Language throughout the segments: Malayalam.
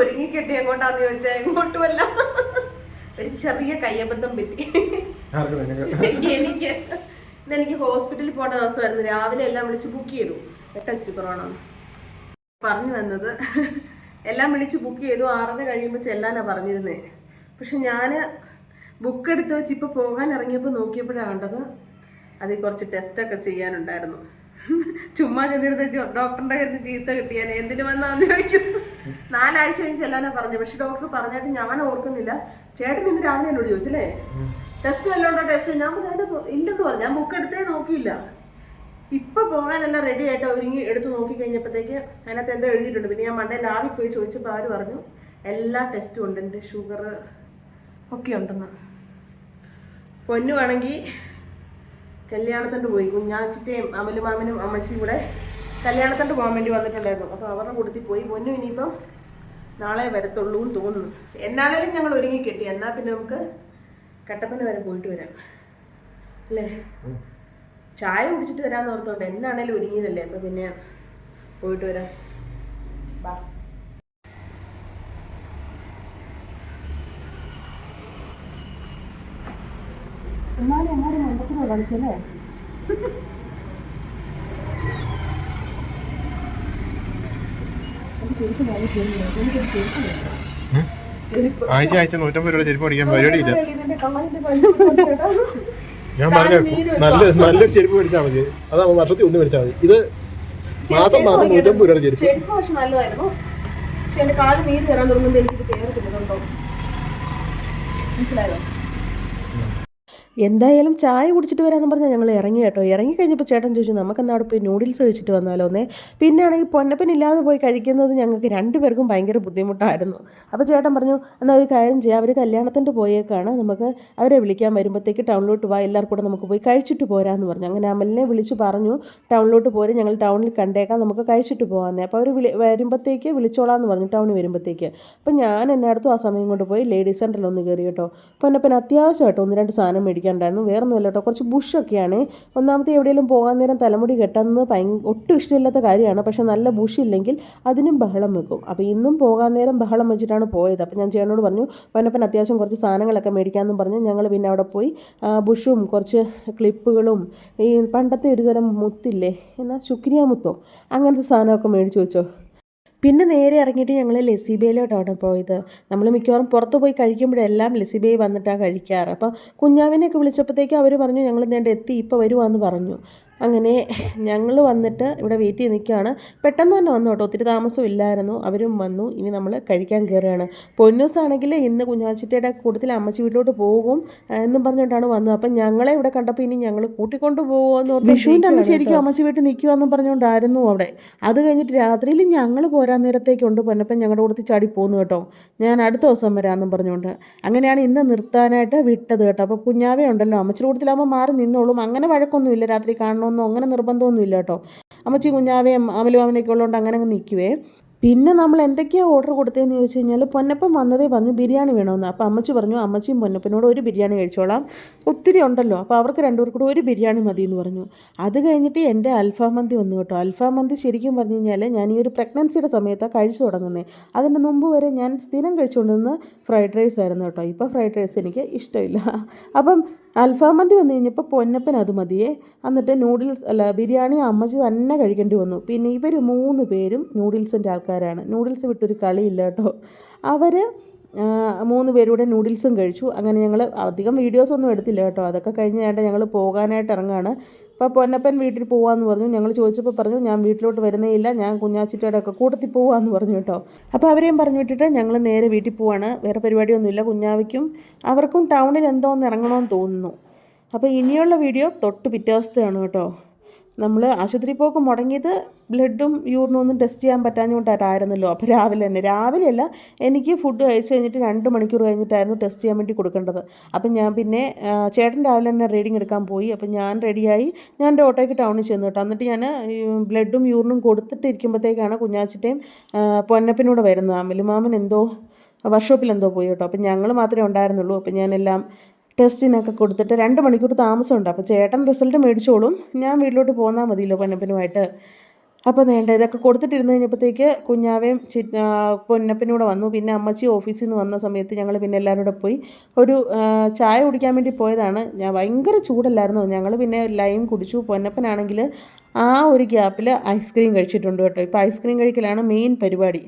ഒരുങ്ങിക്കെട്ടി എങ്ങോട്ടാന്ന് ചോദിച്ചാൽ എങ്ങോട്ടുമല്ല. ഒരു ചെറിയ കയ്യബദ്ധം പറ്റി. എനിക്ക്. എനിക്ക് ഹോസ്പിറ്റലിൽ പോകേണ്ട ദിവസമായിരുന്നു. രാവിലെ എല്ലാം വിളിച്ച് ബുക്ക് ചെയ്തു. എട്ടച്ചിരി കൊറോണ പറഞ്ഞു വന്നത് എല്ലാം വിളിച്ച് ബുക്ക് ചെയ്തു. ആറര കഴിയുമ്പോൾ ചെല്ലാനാണ് പറഞ്ഞിരുന്നേ. പക്ഷെ ഞാൻ ബുക്ക് എടുത്ത് വെച്ച് ഇപ്പോൾ പോകാൻ ഇറങ്ങിയപ്പോൾ നോക്കിയപ്പോഴാണ് കണ്ടത് അതിൽ കുറച്ച് ടെസ്റ്റൊക്കെ ചെയ്യാനുണ്ടായിരുന്നു. ചുമ്മാ ചെന്നിരുന്ന ഡോക്ടറിന്റെ കയ്യിൽ നിന്ന് ചീത്ത കിട്ടിയാൽ എന്തിനു വന്നാന്ന് ചോദിക്കുന്നു. നാലാഴ്ച കഴിഞ്ഞ് ചെല്ലാനാ പറഞ്ഞു പക്ഷെ ഡോക്ടർ പറഞ്ഞിട്ട് ഞാൻ ഓർക്കുന്നില്ല. ചേട്ടൻ ഇന്ന് രാവിലെ എന്നോട് ചോദിച്ചല്ലേ? ടെസ്റ്റ് വല്ലതും ഉണ്ടോ ടെസ്റ്റ്? ഞാൻ പറഞ്ഞു "അതിന്റെ ഇല്ലെന്ന് പറഞ്ഞു. ഞാൻ ബുക്ക് എടുത്തേ നോക്കിയില്ല. ഇപ്പൊ പോകാനെല്ലാം റെഡി ആയിട്ട് ഒരുങ്ങി എടുത്ത് നോക്കി കഴിഞ്ഞപ്പോഴത്തേക്ക് അതിനകത്ത് എന്തോ എഴുതിയിട്ടുണ്ട്. പിന്നെ ഞാൻ മണ്ടേ ലാബിൽ പോയി ചോദിച്ചപ്പോൾ ആര് പറഞ്ഞു എല്ലാ ടെസ്റ്റും ഉണ്ട് എന്റെ ഷുഗർ ഒക്കെ ഉണ്ടെന്ന്. പൊന്നു പൊന്നുവാണെങ്കിൽ കല്യാണത്തിന്റെ പോയി. കുഞ്ഞാച്ചിറ്റയും അമലുമാമനും അമ്മച്ചിയും കൂടെ കല്യാണത്തിന്റെ പോകാൻ വേണ്ടി വന്നിട്ടുണ്ടായിരുന്നു. അപ്പോൾ അവരുടെ കൂട്ടത്തിൽ പോയി. പൊന്നു ഇനിയിപ്പം നാളെ വരത്തുള്ളൂ എന്ന് തോന്നുന്നു. എന്നാലും ഞങ്ങൾ ഒരുങ്ങി കെട്ടി. എന്നാൽ പിന്നെ നമുക്ക് കട്ടപ്പന വരെ പോയിട്ട് വരാം. അല്ലേ? ചായ കുടിച്ചിട്ട് വരാമെന്ന് ഓർത്തോണ്ട് എന്നാണേലും ഒരുങ്ങിയതല്ലേ. അപ്പോൾ പിന്നെ പോയിട്ട് വരാം. ബാ. എന്നാലും മണ്ടത്തിനോ കളിച്ചല്ലേ എനിക്ക് ചെരുപ്പ് വാങ്ങി തരുന്നില്ല. എനിക്കൊരു ചെരുപ്പ് വേണം. ചെരുപ്പ്. ആഴ്ച ആഴ്ച നൂറ്റമ്പത് രൂപ ചെരുപ്പ് മേടിക്കാൻ പരിപാടിയില്ല. ഞാൻ പറഞ്ഞു? നല്ല നല്ലൊരു ചെരുപ്പ് മേടിച്ചാൽ മതി. അതാവുമ്പോൾ വർഷത്തിൽ ഒന്ന് മേടിച്ചാൽ മതി. ഇത് മാസം മാസം നൂറ്റമ്പത് രൂപയുടെ ചെരുപ്പ്. ചെരുപ്പ് പക്ഷെ നല്ലതായിരുന്നു. പക്ഷെ എന്റെ കാൽ നീര് വരാൻ തുടങ്ങുമ്പോൾ എനിക്ക് കയറത്തില്ലുണ്ടോ മനസ്സിലായോ? എന്തായാലും ചായ കുടിച്ചിട്ട് വരാമെന്ന് പറഞ്ഞാൽ ഞങ്ങൾ ഇറങ്ങി കേട്ടോ. ഇറങ്ങി കഴിഞ്ഞപ്പോൾ ചേട്ടൻ ചോദിച്ചു നമുക്ക് എന്നാ അവിടെ പോയി നൂഡിൽസ് കഴിച്ചിട്ട് വന്നാലോ? എന്നേ പിന്നെ ആണെങ്കിൽ പോയി കഴിക്കുന്നത് ഞങ്ങൾക്ക് രണ്ടുപേർക്കും ഭയങ്കര ബുദ്ധിമുട്ടായിരുന്നു. അപ്പോൾ ചേട്ടൻ പറഞ്ഞു എന്നാൽ ഒരു കാര്യം ചെയ്യാം. അവർ കല്യാണത്തിന്റെ പോയേക്കാണ്. നമുക്ക് അവരെ വിളിക്കാൻ വരുമ്പോഴത്തേക്ക് ടൗണിലോട്ട് വാ. എല്ലാവർക്കും കൂടെ നമുക്ക് പോയി കഴിച്ചിട്ട് പോരാമെന്ന് പറഞ്ഞു. അങ്ങനെ അമലിനെ വിളിച്ച് പറഞ്ഞു ടൗണിലോട്ട് പോരെ. ഞങ്ങൾ ടൗണിൽ കണ്ടേക്കാം. നമുക്ക് കഴിച്ചിട്ട് പോകാമെന്നേ അപ്പോൾ അവർ വിളി വരുമ്പോഴത്തേക്ക് വിളിച്ചോളാന്ന് പറഞ്ഞു ടൗണിൽ വരുമ്പോഴത്തേക്ക് അപ്പോൾ ഞാൻ എന്നടത്തും ആ സമയം കൊണ്ട് പോയി ലേഡീസ് സെന്ററിൽ ഒന്ന് കയറി കേട്ടോ. പൊന്നപ്പൻ അത്യാവശ്യമായിട്ടോ ഒന്ന് രണ്ട് സാധനം മേടിക്കാനുണ്ടായിരുന്നു വേറെ ഒന്നുമില്ല കേട്ടോ. കുറച്ച് ബുഷൊക്കെയാണ്. ഒന്നാമത്തെ എവിടെയെങ്കിലും പോകാൻ നേരം തലമുടി കെട്ടുന്നത് ഭയ ഒട്ടും ഇഷ്ടമില്ലാത്ത കാര്യമാണ്. പക്ഷേ നല്ല ബുഷ് ഇല്ലെങ്കിൽ അതിനും ബഹളം വെക്കും. അപ്പോൾ ഇന്നും പോകാൻ നേരം ബഹളം വെച്ചിട്ടാണ് പോയത്. അപ്പോൾ ഞാൻ ചേട്ടനോട് പറഞ്ഞു പൊന്നപ്പൻ അത്യാവശ്യം കുറച്ച് സാധനങ്ങളൊക്കെ മേടിക്കാമെന്നും പറഞ്ഞ് ഞങ്ങൾ പിന്നെ അവിടെ പോയി ബുഷും കുറച്ച് ക്ലിപ്പുകളും ഈ പണ്ടത്തെ ഒരു തരം മുത്തില്ലേ? എന്നാ ശുക്രിയ മുത്തോ അങ്ങനത്തെ സാധനമൊക്കെ മേടിച്ച് വെച്ചോ. പിന്നെ നേരെ ഇറങ്ങിയിട്ട് ഞങ്ങൾ ലസിബയിലോട്ടാണ് പോയത്. നമ്മൾ മിക്കവാറും പുറത്ത് പോയി കഴിക്കുമ്പോഴെല്ലാം ലസിബയിൽ വന്നിട്ടാണ് കഴിക്കാറ്. അപ്പോൾ കുഞ്ഞാവിനെയൊക്കെ വിളിച്ചപ്പോഴത്തേക്ക് അവർ പറഞ്ഞു ഞങ്ങൾ നേണ്ട എത്തി ഇപ്പോൾ വരുവാന്ന് പറഞ്ഞു. അങ്ങനെ ഞങ്ങൾ വന്നിട്ട് ഇവിടെ വെയിറ്റ് ചെയ്ത് നിൽക്കുകയാണ്. പെട്ടെന്ന് തന്നെ വന്നു കേട്ടോ. ഒത്തിരി താമസം ഇല്ലായിരുന്നു. അവരും വന്നു. ഇനി നമ്മൾ കഴിക്കാൻ കയറുകയാണ്. പൊന്നൂസ് ആണെങ്കിൽ ഇന്ന് കുഞ്ഞാച്ചിറ്റയുടെ കൂട്ടത്തിൽ അമ്മച്ചി വീട്ടിലോട്ട് പോകും എന്നും പറഞ്ഞുകൊണ്ടാണ് വന്നത്. അപ്പം ഞങ്ങളെ ഇവിടെ കണ്ടപ്പോൾ ഇനി ഞങ്ങൾ കൂട്ടിക്കൊണ്ട് പോകുമെന്ന് പറഞ്ഞു വിഷുവിന്റെ അന്ന് ശരിക്കും അമ്മച്ചി വീട്ടിൽ നിൽക്കുമെന്നും പറഞ്ഞുകൊണ്ടായിരുന്നു അവിടെ. അത് കഴിഞ്ഞിട്ട് രാത്രിയിൽ ഞങ്ങൾ പോരാൻ നേരത്തേക്കുണ്ട് പൊന്നപ്പം ഞങ്ങളുടെ കൂട്ടത്തിൽ ചാടി പോന്നു കേട്ടോ. ഞാൻ അടുത്ത ദിവസം വരാമെന്നും പറഞ്ഞുകൊണ്ട്. അങ്ങനെയാണ് ഇന്ന് നിർത്താനായിട്ട് വിട്ടത് കേട്ടോ. അപ്പോൾ കുഞ്ഞാവേ ഉണ്ടല്ലോ. അമ്മച്ചി കൂട്ടത്തിലാകുമ്പോൾ മാറി നിന്നോളും. അങ്ങനെ വഴക്കൊന്നുമില്ല രാത്രി കാണണമെന്നോ അങ്ങനെ നിർബന്ധമൊന്നുമില്ല കേട്ടോ അമ്മച്ചി കുഞ്ഞാവേയും അമലുമാമനൊക്കെ ഉള്ളതുകൊണ്ട് അങ്ങനെ അങ്ങ് നിൽക്കുവേ പിന്നെ നമ്മൾ എന്തൊക്കെയാണ് ഓർഡർ കൊടുത്തതെന്ന് ചോദിച്ചു കഴിഞ്ഞാൽ പൊന്നപ്പൻ വന്നതേ പറഞ്ഞു ബിരിയാണി വേണമെന്ന് അപ്പോൾ അമ്മച്ചി പറഞ്ഞു അമ്മച്ചിയും പൊന്നപ്പനോട് ഒരു ബിരിയാണി കഴിച്ചോളാം. ഒത്തിരി ഉണ്ടല്ലോ. അപ്പോൾ അവർക്ക് രണ്ടുപേർക്കും കൂടെ ഒരു ബിരിയാണി മതി എന്ന് പറഞ്ഞു. അത് കഴിഞ്ഞിട്ട് എന്റെ അൽഫാം മന്തി വന്നു കേട്ടോ. അൽഫാം മന്തി ശരിക്കും പറഞ്ഞു കഴിഞ്ഞാൽ ഞാൻ ഈ ഒരു പ്രഗ്നൻസിയുടെ സമയത്താണ് കഴിച്ചു തുടങ്ങുന്നത് അതിന്റെ മുമ്പ് വരെ ഞാൻ സ്ഥിരം കഴിച്ചുകൊണ്ടിരുന്ന ഫ്രൈഡ് റൈസ് ആയിരുന്നു കേട്ടോ. ഇപ്പോൾ ഫ്രൈഡ് റൈസ് എനിക്ക് ഇഷ്ടമില്ല. അപ്പം അൽഫാം മന്തി വന്നു കഴിഞ്ഞപ്പോൾ പൊന്നപ്പൻ അത് മതിയേ. എന്നിട്ട് നൂഡിൽസ് അല്ല ബിരിയാണി അമ്മച്ചി തന്നെ കഴിക്കേണ്ടി വന്നു. പിന്നെ ഇവർ മൂന്ന് പേരും നൂഡിൽസിന്റെ ആൾക്കാരാണ്. നൂഡിൽസ് വിട്ടൊരു കളിയില്ല കേട്ടോ. അവർ മൂന്ന് പേരൂടെ നൂഡിൽസും കഴിച്ചു. അങ്ങനെ ഞങ്ങൾ അധികം വീഡിയോസ് ഒന്നും എടുത്തില്ല കേട്ടോ. അതൊക്കെ കഴിഞ്ഞ് ചേട്ടാ ഞങ്ങൾ പോകാനായിട്ട് ഇറങ്ങുകയാണ് അപ്പോൾ പൊന്നപ്പൻ വീട്ടിൽ പോകാമെന്ന് പറഞ്ഞു. ഞങ്ങൾ ചോദിച്ചപ്പോൾ പറഞ്ഞു ഞാൻ വീട്ടിലോട്ട് വരുന്നേ ഇല്ല. ഞാൻ കുഞ്ഞാച്ചിറ്റയുടെ ഒക്കെ കൂട്ടത്തിൽ പോകാമെന്ന് പറഞ്ഞു കേട്ടോ. അപ്പോൾ അവരെയും പറഞ്ഞു വിട്ടിട്ട് ഞങ്ങൾ നേരെ വീട്ടിൽ പോവാണ്. വേറെ പരിപാടിയൊന്നുമില്ല. കുഞ്ഞാവയ്ക്കും അവർക്കും ടൗണിൽ എന്തോ ഒന്ന് ഇറങ്ങണമെന്ന് തോന്നുന്നു. അപ്പോൾ ഇനിയുള്ള വീഡിയോ തൊട്ട് പിറ്റേ ദിവസത്തെയാണ് കേട്ടോ. നമ്മൾ ആശുപത്രി പോക്ക് മുടങ്ങിയത് ബ്ലഡും യൂറിനും ഒന്നും ടെസ്റ്റ് ചെയ്യാൻ പറ്റാഞ്ഞുകൊണ്ടായിരുന്നല്ലോ അപ്പോൾ രാവിലെ തന്നെ. രാവിലെയല്ല എനിക്ക് ഫുഡ് കഴിച്ച് കഴിഞ്ഞിട്ട് രണ്ട് മണിക്കൂർ കഴിഞ്ഞിട്ടായിരുന്നു ടെസ്റ്റ് ചെയ്യാൻ വേണ്ടി കൊടുക്കേണ്ടത്. അപ്പം ഞാൻ പിന്നെ ചേട്ടൻ രാവിലെ തന്നെ റീഡിങ് എടുക്കാൻ പോയി. അപ്പം ഞാൻ റെഡിയായി ഞാൻ എന്റെ ഓട്ടോയ്ക്ക് ടൗണിൽ ചെന്നു കേട്ടോ. എന്നിട്ട് ഞാൻ ബ്ലഡും യൂറിനും കൊടുത്തിട്ടിരിക്കുമ്പോഴത്തേക്കാണ് കുഞ്ഞാച്ചിട്ടേയും പൊന്നപ്പനൂടെ വരുന്നത്. അമലുമാമൻ എന്തോ വർക്ക്ഷോപ്പിൽ എന്തോ പോയി കേട്ടോ. അപ്പം ഞങ്ങൾ മാത്രമേ ഉണ്ടായിരുന്നുള്ളൂ. അപ്പം ഞാനെല്ലാം ടെസ്റ്റിനൊക്കെ കൊടുത്തിട്ട് രണ്ട് മണിക്കൂർ താമസമുണ്ട്. അപ്പോൾ ചേട്ടൻ റിസൾട്ട് മേടിച്ചോളും. ഞാൻ വീട്ടിലോട്ട് പോന്നാൽ മതിയല്ലോ പൊന്നപ്പനുമായിട്ട്. അപ്പോൾ വേണ്ട ഇതൊക്കെ കൊടുത്തിട്ടിരുന്ന് കഴിഞ്ഞപ്പോഴത്തേക്ക് കുഞ്ഞാവേയും ചി പൊന്നപ്പനൂടെ പൊന്നപ്പനും വന്നു. പിന്നെ അമ്മച്ചി ഓഫീസിൽ നിന്ന് വന്ന സമയത്ത് ഞങ്ങൾ പിന്നെ എല്ലാവരും കൂടെ പോയി. ഒരു ചായ കുടിക്കാൻ വേണ്ടി പോയതാണ്. ഞാൻ ഭയങ്കര ചൂടല്ലായിരുന്നു? ഞങ്ങൾ പിന്നെ ലൈം കുടിച്ചു. പൊന്നപ്പനാണെങ്കിൽ ആ ഒരു ഗ്യാപ്പിൽ ഐസ്ക്രീം കഴിച്ചിട്ടുണ്ട് കേട്ടോ. ഇപ്പോൾ ഐസ്ക്രീം കഴിക്കലാണ് മെയിൻ പരിപാടി.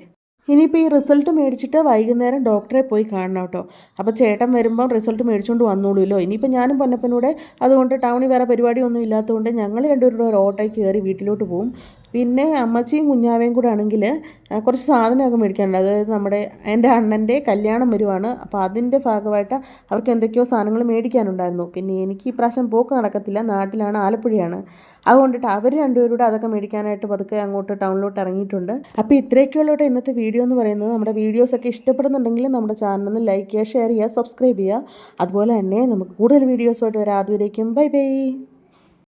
ഇനിയിപ്പോൾ ഈ റിസൾട്ട് മേടിച്ചിട്ട് വൈകുന്നേരം ഡോക്ടറെ പോയി കാണണം കേട്ടോ. അപ്പോൾ ചേട്ടൻ വരുമ്പം റിസൾട്ട് മേടിച്ചുകൊണ്ട് വന്നോളൂല്ലോ. ഇനിയിപ്പോൾ ഞാനും പൊന്നപ്പനൂടെ അതുകൊണ്ട് ടൗണിൽ വേറെ പരിപാടിയൊന്നും ഇല്ലാത്തതുകൊണ്ട് ഞങ്ങൾ രണ്ടുപേരുടെ ഒരു ഓട്ടോയ്ക്ക് കയറി വീട്ടിലോട്ട് പോകും പിന്നെ അമ്മച്ചിയും കുഞ്ഞാവേയും കൂടെ ആണെങ്കിൽ കുറച്ച് സാധനമൊക്കെ മേടിക്കാനുണ്ട്. അതായത് നമ്മുടെ എന്റെ അണ്ണന്റെ കല്യാണം വരുവാണ്. അപ്പോൾ അതിന്റെ ഭാഗമായിട്ട് അവർക്ക് എന്തൊക്കെയോ സാധനങ്ങൾ മേടിക്കാനുണ്ടായിരുന്നു. പിന്നെ എനിക്ക് ഈ പ്രാവശ്യം പോക്ക് നടക്കത്തില്ല. നാട്ടിലാണ് ആലപ്പുഴയാണ്. അതുകൊണ്ടിട്ട് അവർ രണ്ടുപേരുടെ അതൊക്കെ മേടിക്കാനായിട്ട് പതുക്കെ അങ്ങോട്ട് ടൗണിലോട്ട് ഇറങ്ങിയിട്ടുണ്ട്. അപ്പോൾ ഇത്രയൊക്കെയുള്ള ഇന്നത്തെ വീഡിയോ എന്ന് പറയുന്നത്. നമ്മുടെ വീഡിയോസൊക്കെ ഇഷ്ടപ്പെടുന്നുണ്ടെങ്കിൽ നമ്മുടെ ചാനലൊന്ന് ലൈക്ക് ചെയ്യുക ഷെയർ ചെയ്യുക സബ്സ്ക്രൈബ് ചെയ്യുക. അതുപോലെ തന്നെ നമുക്ക് കൂടുതൽ വീഡിയോസുമായിട്ട് വരാം. അതുവരേക്കും ബൈ ബൈ.